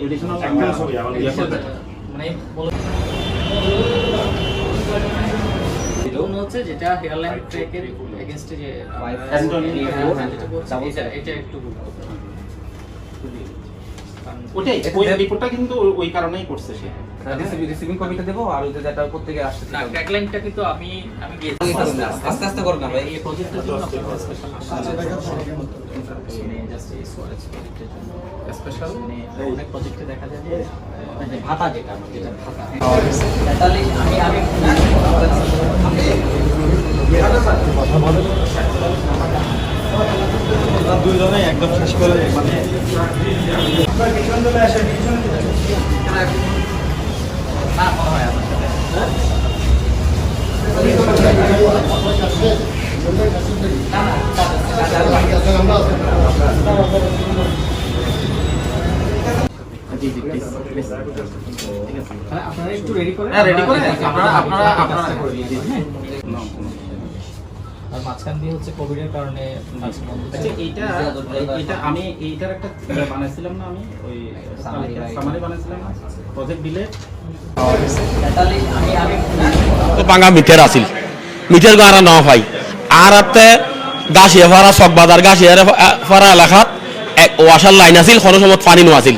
Additional একটা ছবি আমার করতে- মানে হচ্ছে যেটা হেয়ারলাইন ট্র্যাকের এগেইনস্টে যে Anthony Ford, যেটা বলছে, এটা এটা একটু ওটাই ওই রিপোর্টটা কিন্তু ওই কারণেই করছে সে। রিসিভিং কপিটা দেবো আর যে যেটা প্রত্যেকে আসছে না কিন্তু আমি আমি আস্তে আস্তে করুন না ভাই। এই প্রজেক্টের জন্য আপনার স্পেশাল জাস্ট সোয়ারেজ প্রজেক্টের জন্য স্পেশাল অনেক প্রজেক্টে দেখা যায় যে ভাতা যেটা যেটা ভাতা তাহলে আমি আমি দুইজনে একদম শেষ করে মানে না মনে হয় আমার সাথে জি আপনারা একটু রেডি করে? হ্যাঁ রেডি করে। আপনারা আপনারা আপনারা করে। দিই, হ্যাঁ? আর মাঝখান দিয়ে হচ্ছে কোভিড এর কারণে আচ্ছা এইটা এইটা আমি এইটার একটা বানাইছিলাম না আমি? ওই সামারি বানাইছিলাম না? প্রজেক্ট দিলে তাহলে আমি আমি বাঙ্গা মিঠের আছিল। মিঠের গাঁরা ন হয় আর আতে গাছিয়ে ফারা চক বাজার গাছিয়ে ফারা এলাকাত এক ওয়াশার লাইন আছিল কোনো সময় পানি নো আছিল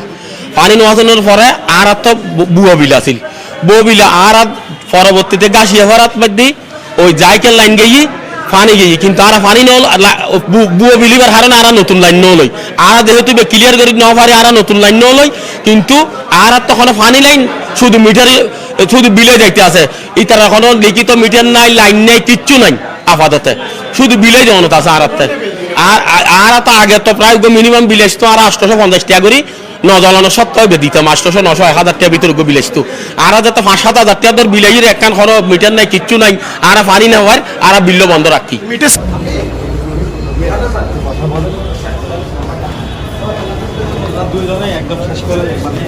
পানি নো আসানোর পরে আর আত বুয়া বিল আছিল। বুয়া বিল আর আত পরবর্তীতে গাছিয়ে ফারাত মধ্যে ওই জাইকেল লাইন গেই পানি গেই কিন্তু আর পানি নল বুয়া বিলিবার হারে আর নতুন লাইন নলই আর যেহেতু ক্লিয়ার করে ন পারে, আর নতুন লাইন নলই কিন্তু আর আর তখন পানি লাইন, শুধু মিটার, শুধু বিলে যাইতে আছে। ইতার এখনও লিখিত মিটার নাই, লাইন নাই, কিচ্ছু নাই আপাততে। শুধু বিলে জনতা আছে আর আর আর- আর তো আগে তো প্রায় মিনিমাম বিলে আসতো, আর আটশোশো পঞ্চাশ টাকা করি। ন জ্বালানো সত্ত্বেও দিতাম আটশোশো নশো এক হাজার টাকা ভিতরে বিলে আর আর তো পাঁচ সাত হাজার টাকা তোর বিলাইয়ের একখান কোনো মিটার নাই কিচ্ছু নাই আর পানি না হওয়ার আর বিল্ল বন্ধ রাখি। দুজনে একদম শেষ করে মানে